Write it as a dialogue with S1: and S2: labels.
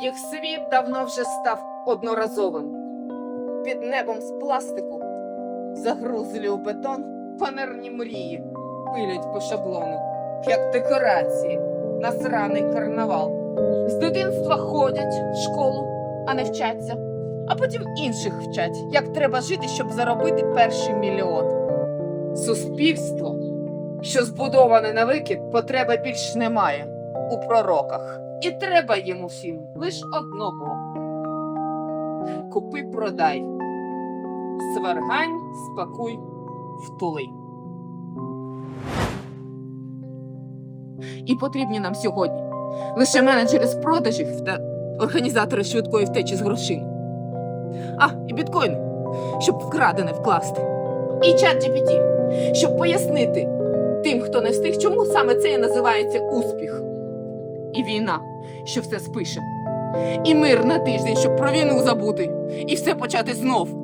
S1: Їх світ давно вже став одноразовим. Під небом з пластику загрузлі у бетон фанерні мрії пилять по шаблону, як декорації на сраний карнавал. З дитинства ходять в школу, а не вчаться, а потім інших вчать, як треба жити, щоб заробити перший мільйон. Суспільство, що збудоване на викид, потреби більш немає у пророках. І треба їм усім лиш одного. Купи, продай, сваргань, спакуй, втули. І потрібні нам сьогодні лише менеджери з продажів та організатори швидкої втечі з грошима. А, і біткоїни, щоб вкрадене вкласти. І чат GPT, щоб пояснити тим, хто не встиг, чому саме це і називається успіх. І війна, що все спише. І мир на тиждень, щоб про війну забути, і все почати знов.